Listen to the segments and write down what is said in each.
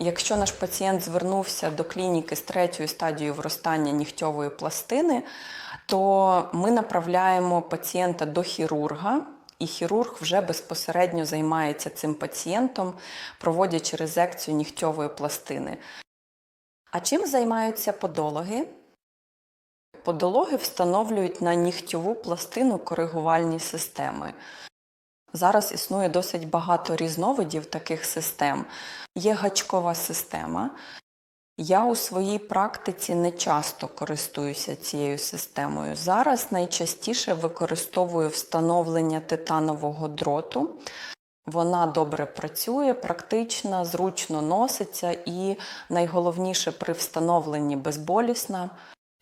Якщо наш пацієнт звернувся до клініки з третьою стадією вростання нігтьової пластини, то ми направляємо пацієнта до хірурга, і хірург вже безпосередньо займається цим пацієнтом, проводячи резекцію нігтьової пластини. А чим займаються подологи? Подологи встановлюють на нігтьову пластину коригувальні системи. Зараз існує досить багато різновидів таких систем. Є гачкова система. Я у своїй практиці не часто користуюся цією системою. Зараз найчастіше використовую встановлення титанового дроту. Вона добре працює, практична, зручно носиться і найголовніше при встановленні безболісна.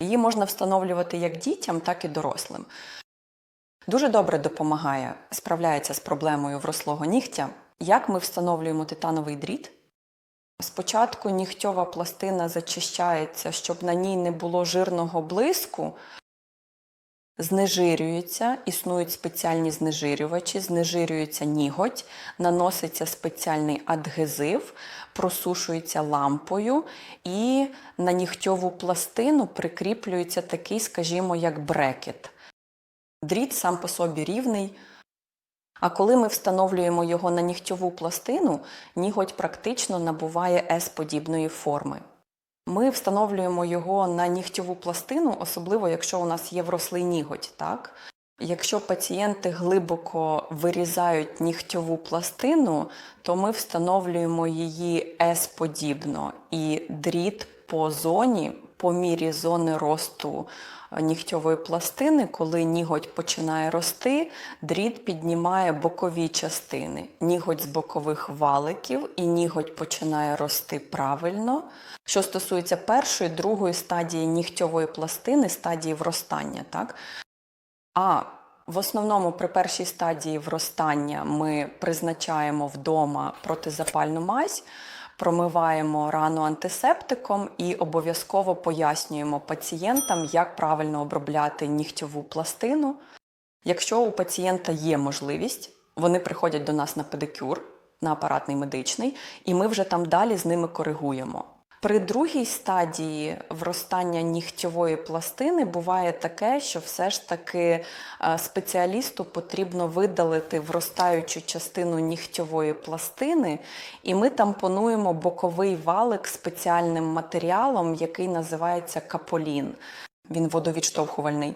Її можна встановлювати як дітям, так і дорослим. Дуже добре допомагає, справляється з проблемою врослого нігтя. Як ми встановлюємо титановий дріт? Спочатку нігтьова пластина зачищається, щоб на ній не було жирного блиску, знежирюється, існують спеціальні знежирювачі, знежирюється ніготь, наноситься спеціальний адгезив, просушується лампою, і на нігтьову пластину прикріплюється такий, скажімо, як брекет. Дріт сам по собі рівний. А коли ми встановлюємо його на нігтьову пластину, ніготь практично набуває S-подібної форми. Ми встановлюємо його на нігтьову пластину, особливо якщо у нас є врослий ніготь. Так? Якщо пацієнти глибоко вирізають нігтьову пластину, то ми встановлюємо її S-подібно і дріт по зоні, по мірі зони росту нігтьової пластини, коли ніготь починає рости, дріт піднімає бокові частини, ніготь з бокових валиків, і ніготь починає рости правильно. Що стосується першої, другої стадії нігтьової пластини, стадії вростання, так? А в основному при першій стадії вростання ми призначаємо вдома протизапальну мазь, промиваємо рану антисептиком і обов'язково пояснюємо пацієнтам, як правильно обробляти нігтьову пластину. Якщо у пацієнта є можливість, вони приходять до нас на педикюр, на апаратний медичний, і ми вже там далі з ними коригуємо. При другій стадії вростання нігтьової пластини буває таке, що все ж таки е, спеціалісту потрібно видалити вростаючу частину нігтьової пластини, і ми тампонуємо боковий валик спеціальним матеріалом, який називається каполін. Він водовідштовхувальний.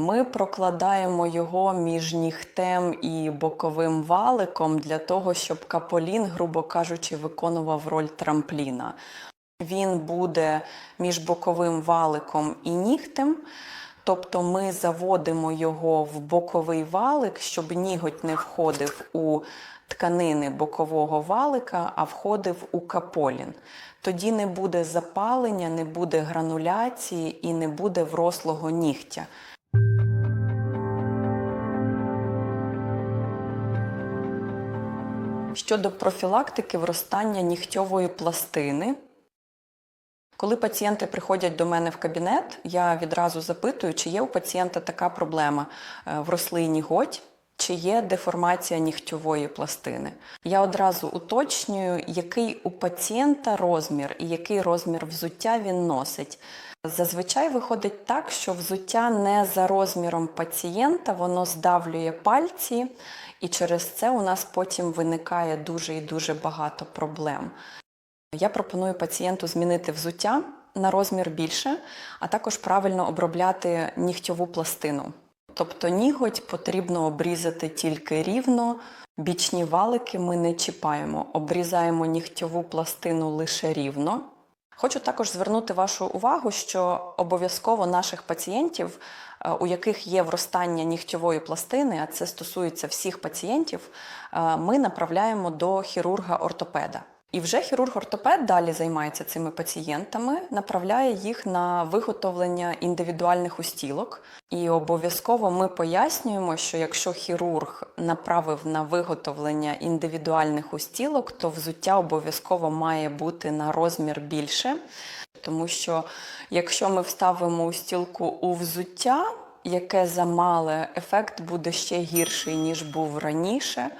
Ми прокладаємо його між нігтем і боковим валиком для того, щоб каполін, грубо кажучи, виконував роль трампліна. Він буде між боковим валиком і нігтем, тобто ми заводимо його в боковий валик, щоб ніготь не входив у тканини бокового валика, а входив у каполін. Тоді не буде запалення, не буде грануляції і не буде врослого нігтя. Щодо профілактики вростання нігтьової пластини, коли пацієнти приходять до мене в кабінет, я відразу запитую, чи є у пацієнта така проблема е, врослий ніготь, чи є деформація нігтьової пластини. Я одразу уточнюю, який у пацієнта розмір і який розмір взуття він носить. Зазвичай виходить так, що взуття не за розміром пацієнта, воно здавлює пальці, і через це у нас потім виникає дуже і дуже багато проблем. Я пропоную пацієнту змінити взуття на розмір більше, а також правильно обробляти нігтьову пластину. Тобто ніготь потрібно обрізати тільки рівно, бічні валики ми не чіпаємо, обрізаємо нігтьову пластину лише рівно. Хочу також звернути вашу увагу, що обов'язково наших пацієнтів, е, у яких є вростання нігтьової пластини, а це стосується всіх пацієнтів, е, ми направляємо до хірурга-ортопеда. І вже хірург-ортопед далі займається цими пацієнтами, направляє їх на виготовлення індивідуальних устілок. І обов'язково ми пояснюємо, що якщо хірург направив на виготовлення індивідуальних устілок, то взуття обов'язково має бути на розмір більше. Тому що якщо ми вставимо устілку у взуття, яке замале, ефект буде ще гірший, ніж був раніше.